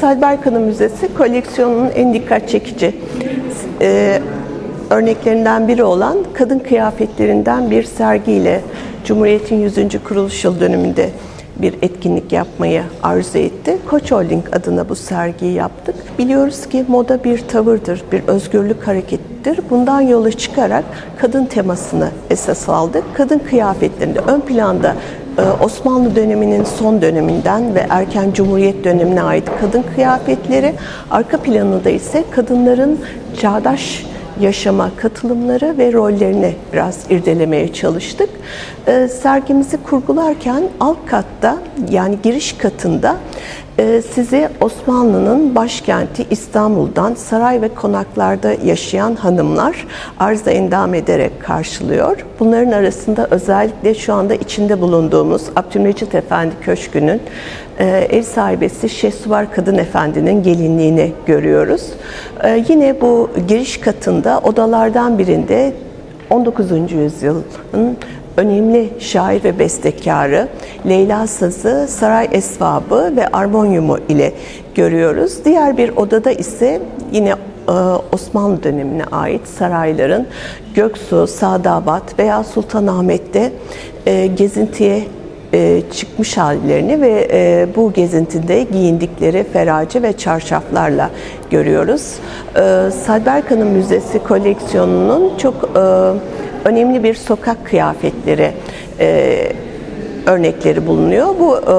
Salber Erkan'ın Müzesi koleksiyonunun en dikkat çekici e, örneklerinden biri olan kadın kıyafetlerinden bir sergiyle Cumhuriyet'in 100. kuruluş yıl dönümünde bir etkinlik yapmayı arzu etti. Koç Holding adına bu sergiyi yaptık. Biliyoruz ki moda bir tavırdır, bir özgürlük hareketidir. Bundan yola çıkarak kadın temasını esas aldık. Kadın kıyafetlerinde ön planda Osmanlı döneminin son döneminden ve erken Cumhuriyet dönemine ait kadın kıyafetleri, arka planında ise kadınların çağdaş yaşama katılımları ve rollerini biraz irdelemeye çalıştık. Ee, sergimizi kurgularken alt katta yani giriş katında sizi Osmanlı'nın başkenti İstanbul'dan saray ve konaklarda yaşayan hanımlar arza endam ederek karşılıyor. Bunların arasında özellikle şu anda içinde bulunduğumuz Abdülmecit Efendi Köşkü'nün e, ev sahibesi Şehsuvar Kadın Efendi'nin gelinliğini görüyoruz. E, yine bu giriş katında odalardan birinde 19. yüzyılın önemli şair ve bestekarı Leyla Sazı, Saray Esvabı ve Armonyumu ile görüyoruz. Diğer bir odada ise yine e, Osmanlı dönemine ait sarayların Göksu, Sadabat veya Sultanahmet'te e, gezintiye e, çıkmış hallerini ve bu gezintide giyindikleri ferace ve çarşaflarla görüyoruz. Salberkan'ın Müzesi koleksiyonunun çok önemli bir sokak kıyafetleri e, örnekleri bulunuyor. Bu e,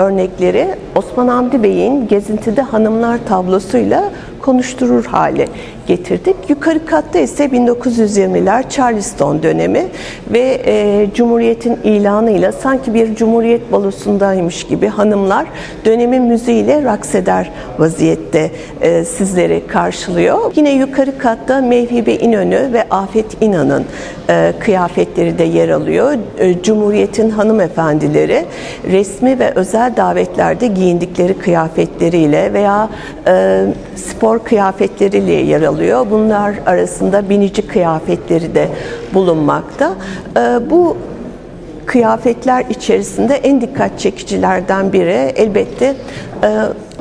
örnekleri Osman Hamdi Bey'in Gezintide Hanımlar tablosuyla konuşturur hale getirdik. Yukarı katta ise 1920'ler Charleston dönemi ve e, Cumhuriyet'in ilanıyla sanki bir Cumhuriyet balosundaymış gibi hanımlar dönemin müziğiyle raks eder vaziyette e, sizleri karşılıyor. Yine yukarı katta Mevhibe İnönü ve Afet İnan'ın e, kıyafetleri de yer alıyor. E, Cumhuriyet'in hanımefendileri resmi ve özel davetlerde giyindikleri kıyafetleriyle veya e, spor kıyafetleriyle yer alıyor. Bunlar arasında binici kıyafetleri de bulunmakta. E, bu kıyafetler içerisinde en dikkat çekicilerden biri elbette e,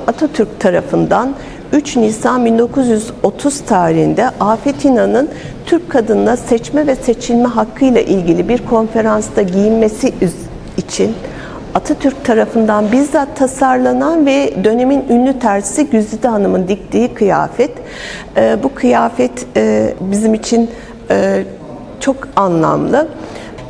Atatürk tarafından 3 Nisan 1930 tarihinde Afet İnan'ın Türk kadınına seçme ve seçilme hakkıyla ilgili bir konferansta giyinmesi için Atatürk tarafından bizzat tasarlanan ve dönemin ünlü terzisi Güzide Hanım'ın diktiği kıyafet. Ee, bu kıyafet e, bizim için e, çok anlamlı.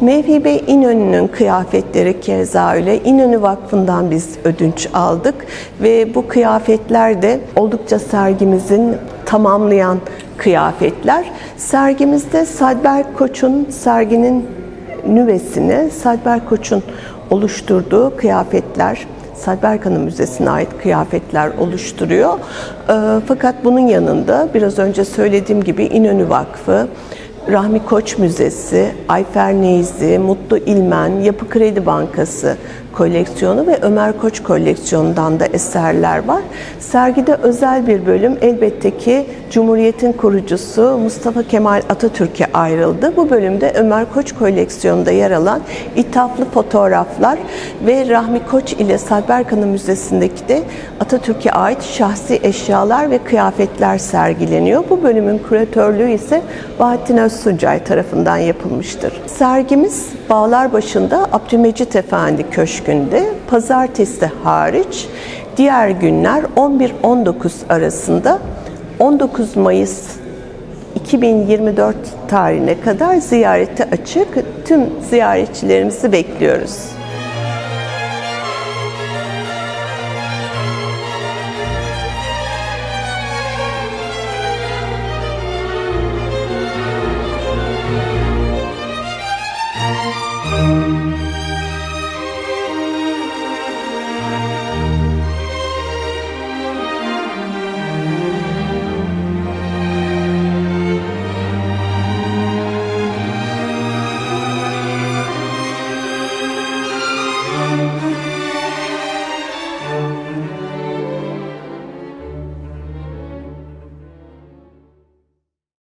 Mevhibe İnönü'nün kıyafetleri keza öyle. İnönü Vakfı'ndan biz ödünç aldık ve bu kıyafetler de oldukça sergimizin tamamlayan kıyafetler. Sergimizde Sadber Koç'un serginin nüvesini Sadber Koç'un oluşturduğu kıyafetler Salberkan'ın Müzesi'ne ait kıyafetler oluşturuyor. E, fakat bunun yanında biraz önce söylediğim gibi İnönü Vakfı, Rahmi Koç Müzesi, Ayfer Neyzi, Mutlu İlmen, Yapı Kredi Bankası koleksiyonu ve Ömer Koç koleksiyonundan da eserler var. Sergide özel bir bölüm elbette ki Cumhuriyet'in kurucusu Mustafa Kemal Atatürk'e ayrıldı. Bu bölümde Ömer Koç koleksiyonunda yer alan ithaflı fotoğraflar ve Rahmi Koç ile Salberkan'ın Müzesi'ndeki de Atatürk'e ait şahsi eşyalar ve kıyafetler sergileniyor. Bu bölümün küratörlüğü ise Bahattin Özsuncay tarafından yapılmıştır. Sergimiz Bağlar başında Abdülmecit Efendi Köşkü'nde pazartesi hariç diğer günler 11-19 arasında 19 Mayıs 2024 tarihine kadar ziyarete açık. Tüm ziyaretçilerimizi bekliyoruz.